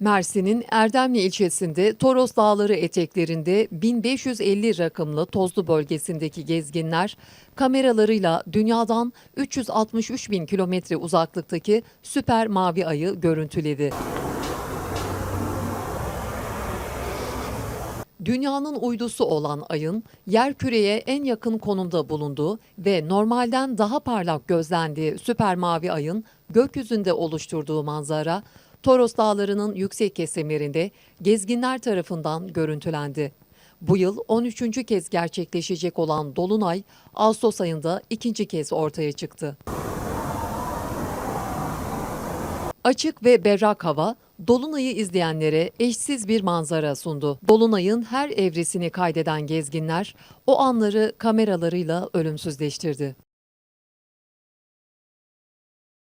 Mersin'in Erdemli ilçesinde Toros Dağları eteklerinde 1550 rakımlı tozlu bölgesindeki gezginler kameralarıyla dünyadan 363 bin kilometre uzaklıktaki süper mavi ayı görüntüledi. Dünyanın uydusu olan ayın yer küreye en yakın konumda bulunduğu ve normalden daha parlak gözlendiği süper mavi ayın gökyüzünde oluşturduğu manzara Toros Dağları'nın yüksek kesimlerinde gezginler tarafından görüntülendi. Bu yıl 13. kez gerçekleşecek olan Dolunay, Ağustos ayında ikinci kez ortaya çıktı. Açık ve berrak hava, Dolunay'ı izleyenlere eşsiz bir manzara sundu. Dolunay'ın her evresini kaydeden gezginler o anları kameralarıyla ölümsüzleştirdi.